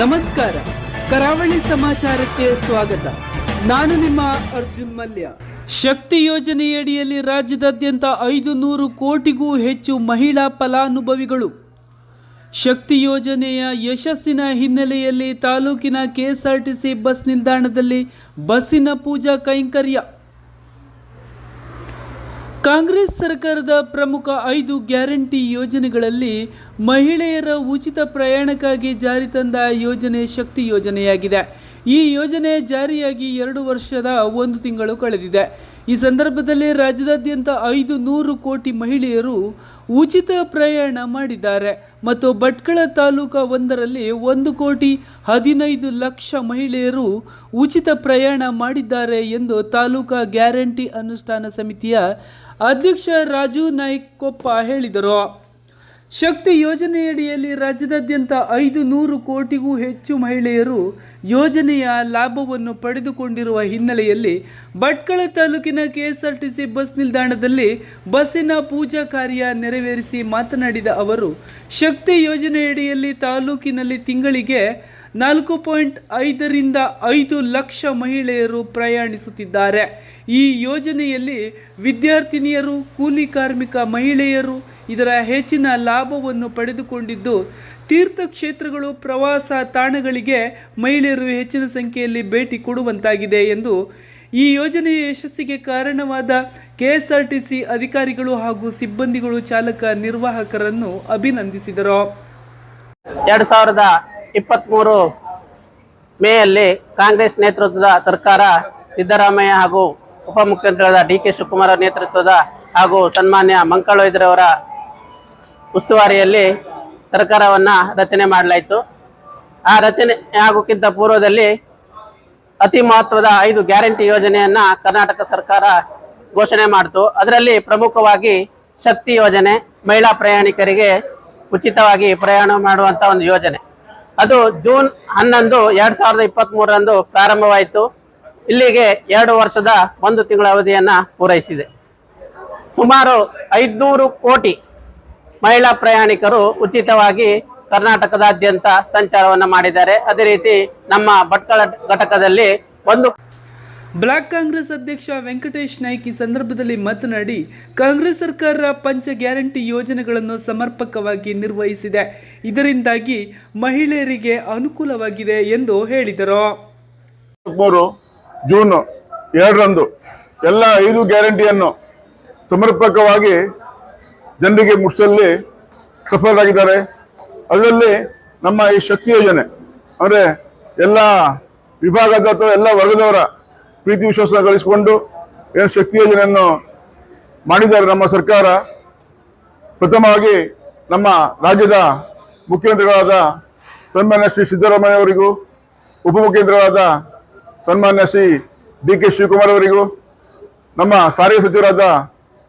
ನಮಸ್ಕಾರ. ಕರಾವಳಿ ಸಮಾಚಾರಕ್ಕೆ ಸ್ವಾಗತ. ನಾನು ನಿಮ್ಮ ಅರ್ಜುನ್ ಮಲ್ಯ. ಶಕ್ತಿ ಯೋಜನೆಯಡಿಯಲ್ಲಿ ರಾಜ್ಯದಾದ್ಯಂತ ಐದು ನೂರು ಕೋಟಿಗೂ ಹೆಚ್ಚು ಮಹಿಳಾ ಫಲಾನುಭವಿಗಳು. ಶಕ್ತಿ ಯೋಜನೆಯ ಯಶಸ್ಸಿನ ಹಿನ್ನೆಲೆಯಲ್ಲಿ ತಾಲೂಕಿನ ಕೆಎಸ್ಆರ್ಟಿಸಿ ಬಸ್ ನಿಲ್ದಾಣದಲ್ಲಿ ಬಸ್ಸಿನ ಪೂಜಾ ಕೈಂಕರ್ಯ. ಕಾಂಗ್ರೆಸ್ ಸರ್ಕಾರದ ಪ್ರಮುಖ ಐದು ಗ್ಯಾರಂಟಿ ಯೋಜನೆಗಳಲ್ಲಿ ಮಹಿಳೆಯರ ಉಚಿತ ಪ್ರಯಾಣಕ್ಕಾಗಿ ಜಾರಿ ತಂದ ಯೋಜನೆ ಶಕ್ತಿ ಯೋಜನೆಯಾಗಿದೆ. ಈ ಯೋಜನೆ ಜಾರಿಯಾಗಿ ಎರಡು ವರ್ಷದ ಒಂದು ತಿಂಗಳು ಕಳೆದಿದೆ. ಈ ಸಂದರ್ಭದಲ್ಲಿ ರಾಜ್ಯದಾದ್ಯಂತ ಐದು ನೂರು ಕೋಟಿ ಮಹಿಳೆಯರು ಉಚಿತ ಪ್ರಯಾಣ ಮಾಡಿದ್ದಾರೆ. ಮತ್ತು ಭಟ್ಕಳ ತಾಲೂಕು ಒಂದರಲ್ಲಿ ಒಂದು ಕೋಟಿ ಹದಿನೈದು ಲಕ್ಷ ಮಹಿಳೆಯರು ಉಚಿತ ಪ್ರಯಾಣ ಮಾಡಿದ್ದಾರೆ ಎಂದು ತಾಲೂಕಾ ಗ್ಯಾರಂಟಿ ಅನುಷ್ಠಾನ ಸಮಿತಿಯ ಅಧ್ಯಕ್ಷ ರಾಜು ನಾಯ್ಕ್ ಕೊಪ್ಪ ಹೇಳಿದರು. ಶಕ್ತಿ ಯೋಜನೆಯಡಿಯಲ್ಲಿ ರಾಜ್ಯದಾದ್ಯಂತ ಐದು ನೂರು ಕೋಟಿಗೂ ಹೆಚ್ಚು ಮಹಿಳೆಯರು ಯೋಜನೆಯ ಲಾಭವನ್ನು ಪಡೆದುಕೊಂಡಿರುವ ಹಿನ್ನೆಲೆಯಲ್ಲಿ ಭಟ್ಕಳ ತಾಲೂಕಿನ ಕೆಎಸ್ಆರ್ಟಿಸಿ ಬಸ್ ನಿಲ್ದಾಣದಲ್ಲಿ ಬಸ್ಸಿನ ಪೂಜಾ ಕಾರ್ಯ ನೆರವೇರಿಸಿ ಮಾತನಾಡಿದ ಅವರು, ಶಕ್ತಿ ಯೋಜನೆಯಡಿಯಲ್ಲಿ ತಾಲೂಕಿನಲ್ಲಿ ತಿಂಗಳಿಗೆ ನಾಲ್ಕು ಪಾಯಿಂಟ್ ಐದರಿಂದ ಐದು ಲಕ್ಷ ಮಹಿಳೆಯರು ಪ್ರಯಾಣಿಸುತ್ತಿದ್ದಾರೆ. ಈ ಯೋಜನೆಯಲ್ಲಿ ವಿದ್ಯಾರ್ಥಿನಿಯರು, ಕೂಲಿ ಕಾರ್ಮಿಕ ಮಹಿಳೆಯರು ಇದರ ಹೆಚ್ಚಿನ ಲಾಭವನ್ನು ಪಡೆದುಕೊಂಡಿದ್ದು ತೀರ್ಥಕ್ಷೇತ್ರಗಳು ಪ್ರವಾಸ ತಾಣಗಳಿಗೆ ಮಹಿಳೆಯರು ಹೆಚ್ಚಿನ ಸಂಖ್ಯೆಯಲ್ಲಿ ಭೇಟಿ ಕೊಡುವಂತಾಗಿದೆ ಎಂದು ಈ ಯೋಜನೆಯ ಯಶಸ್ಸಿಗೆ ಕಾರಣವಾದ ಕೆಎಸ್ಆರ್ಟಿಸಿ ಅಧಿಕಾರಿಗಳು ಹಾಗೂ ಸಿಬ್ಬಂದಿಗಳು ಚಾಲಕ ನಿರ್ವಾಹಕರನ್ನು ಅಭಿನಂದಿಸಿದರು. ಎರಡು ಸಾವಿರದ ಇಪ್ಪತ್ತ್ಮೂರು ಮೇಯಲ್ಲಿ ಕಾಂಗ್ರೆಸ್ ನೇತೃತ್ವದ ಸರ್ಕಾರ ಸಿದ್ದರಾಮಯ್ಯ ಹಾಗೂ ಉಪಮುಖ್ಯಮಂತ್ರಿಗಳಾದ ಡಿ ಕೆ ಶಿವಕುಮಾರ್ ನೇತೃತ್ವದ ಹಾಗೂ ಸನ್ಮಾನ್ಯ ಮಂಕಳವೈದ್ಯರವರ ಉಸ್ತುವಾರಿಯಲ್ಲಿ ಸರ್ಕಾರವನ್ನು ರಚನೆ ಮಾಡಲಾಯಿತು. ಆ ರಚನೆ ಆಗೋಕ್ಕಿಂತ ಪೂರ್ವದಲ್ಲಿ ಅತಿ ಮಹತ್ವದ ಐದು ಗ್ಯಾರಂಟಿ ಯೋಜನೆಯನ್ನು ಕರ್ನಾಟಕ ಸರ್ಕಾರ ಘೋಷಣೆ ಮಾಡಿತು. ಅದರಲ್ಲಿ ಪ್ರಮುಖವಾಗಿ ಶಕ್ತಿ ಯೋಜನೆ, ಮಹಿಳಾ ಪ್ರಯಾಣಿಕರಿಗೆ ಉಚಿತವಾಗಿ ಪ್ರಯಾಣ ಮಾಡುವಂಥ ಒಂದು ಯೋಜನೆ. ಅದು ಜೂನ್ ಹನ್ನೊಂದು, ಎರಡು ಸಾವಿರದ ಇಪ್ಪತ್ತ್ಮೂರರಂದು ಪ್ರಾರಂಭವಾಯಿತು. ಇಲ್ಲಿಗೆ ಎರಡು ವರ್ಷದ ಒಂದು ತಿಂಗಳ ಅವಧಿಯನ್ನ ಪೂರೈಸಿದೆ. ಸುಮಾರು ಐದ್ನೂರು ಕೋಟಿ ಮಹಿಳಾ ಪ್ರಯಾಣಿಕರು ಉಚಿತವಾಗಿ ಕರ್ನಾಟಕದಾದ್ಯಂತ ಸಂಚಾರವನ್ನು ಮಾಡಿದ್ದಾರೆ. ಅದೇ ರೀತಿ ನಮ್ಮ ಭಟ್ಕಳ ಘಟಕದಲ್ಲಿ ಒಂದು ಬ್ಲಾಕ್ ಕಾಂಗ್ರೆಸ್ ಅಧ್ಯಕ್ಷ ವೆಂಕಟೇಶ್ ನಾಯ್ಕ್ ಈ ಸಂದರ್ಭದಲ್ಲಿ ಮಾತನಾಡಿ ಕಾಂಗ್ರೆಸ್ ಸರ್ಕಾರ ಪಂಚ ಗ್ಯಾರಂಟಿ ಯೋಜನೆಗಳನ್ನು ಸಮರ್ಪಕವಾಗಿ ನಿರ್ವಹಿಸಿದೆ. ಇದರಿಂದಾಗಿ ಮಹಿಳೆಯರಿಗೆ ಅನುಕೂಲವಾಗಿದೆ ಎಂದು ಹೇಳಿದರು. ಮೂರು ಜೂನ್ ಎರಡರಂದು ಎಲ್ಲ ಐದು ಗ್ಯಾರಂಟಿಯನ್ನು ಸಮರ್ಪಕವಾಗಿ ಜನರಿಗೆ ಮುಟ್ಟಿಸಲ್ಲಿ ಸಫಲರಾಗಿದ್ದಾರೆ. ಅದರಲ್ಲಿ ನಮ್ಮ ಈ ಶಕ್ತಿ ಯೋಜನೆ, ಅಂದರೆ ಎಲ್ಲ ವಿಭಾಗದ ಅಥವಾ ಎಲ್ಲ ವರ್ಗದವರ ಪ್ರೀತಿ ವಿಶ್ವಾಸ ಗಳಿಸಿಕೊಂಡು ಏನು ಶಕ್ತಿ ಯೋಜನೆಯನ್ನು ಮಾಡಿದ್ದಾರೆ ನಮ್ಮ ಸರ್ಕಾರ. ಪ್ರಥಮವಾಗಿ ನಮ್ಮ ರಾಜ್ಯದ ಮುಖ್ಯಮಂತ್ರಿಗಳಾದ ಸನ್ಮಾನ್ಯ ಶ್ರೀ ಸಿದ್ದರಾಮಯ್ಯ ಅವರಿಗೂ ಉಪಮುಖ್ಯಮಂತ್ರಿಗಳಾದ ಸನ್ಮಾನ್ಯ ಶ್ರೀ ಡಿ ಕೆ ಶಿವಕುಮಾರ್ ಅವರಿಗೂ, ನಮ್ಮ ಸಾರಿಗೆ ಸಚಿವರಾದ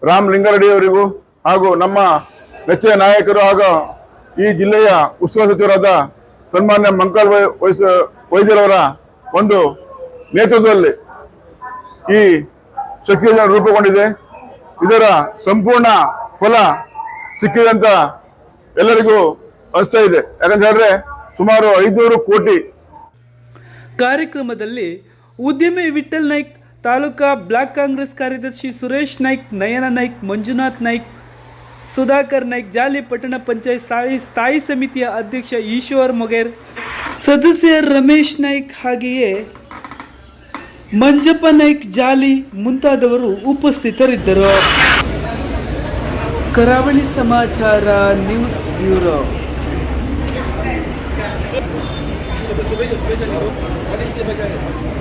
ರಾಮ್ ಲಿಂಗಾರೆಡ್ಡಿ ಅವರಿಗೂ, ಹಾಗೂ ನಮ್ಮ ನೆಚ್ಚಿನ ನಾಯಕರು ಹಾಗೂ ಈ ಜಿಲ್ಲೆಯ ಉಸ್ತುವಾರಿ ಸಚಿವರಾದ ಸನ್ಮಾನ್ಯ ಮಂಕಾಲ್ ವೈಸ್, ವೈದ್ಯರವರ ಒಂದು ನೇತೃತ್ವದಲ್ಲಿ ಈ ಶಕ್ತಿ ಯೋಜನೆ ರೂಪುಗೊಂಡಿದೆ. ಇದರ ಸಂಪೂರ್ಣ ಫಲ ಸಿಕ್ಕಿದೆ ಎಲ್ಲರಿಗೂ ಅನಿಸ್ತಾ ಇದೆ. ಯಾಕಂತ ಹೇಳಿದ್ರೆ ಸುಮಾರು ಐದುನೂರು ಕೋಟಿ ಕಾರ್ಯಕ್ರಮದಲ್ಲಿ ಉದ್ಯಮಿ ವಿಠಲ್ ನಾಯ್ಕ್, ತಾಲೂಕಾ ಬ್ಲಾಕ್ ಕಾಂಗ್ರೆಸ್ ಕಾರ್ಯದರ್ಶಿ ಸುರೇಶ್ ನಾಯ್ಕ್, ನಯನ ನಾಯ್ಕ್, ಮಂಜುನಾಥ್ ನಾಯ್ಕ್, ಸುಧಾಕರ್ ನಾಯ್ಕ್, ಜಾಲಿ ಪಟ್ಟಣ ಪಂಚಾಯತ್ ಸ್ಥಾಯಿ ಸ್ಥಾಯಿ ಸಮಿತಿಯ ಅಧ್ಯಕ್ಷ ಈಶ್ವರ್ ಮೊಗೇರ್, ಸದಸ್ಯ ರಮೇಶ್ ನಾಯ್ಕ್ ಹಾಗೆಯೇ ಮಂಜಪ್ಪ ನಾಯ್ಕ್, ಜಾಲಿ ಮುಂತಾದವರು ಉಪಸ್ಥಿತರಿದ್ದರು. ಕರಾವಳಿ ಸಮಾಚಾರ, ನ್ಯೂಸ್ ಬ್ಯೂರೋ. शुभेच्छा शुभेच्छा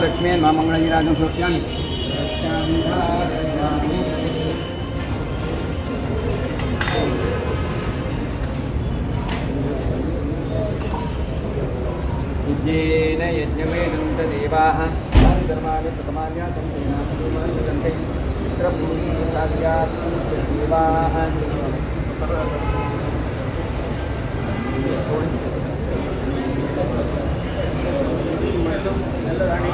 మహాలక్ష్మి మా మంగళగిరాజం సత్యాన్ని యజ్ఞేన యజ్ఞమేనంత దేవాహ తాని ధర్మాన్ని ప్రథమాన్యాసం కంటే దేవాహ மீண்டும் நல்லதானே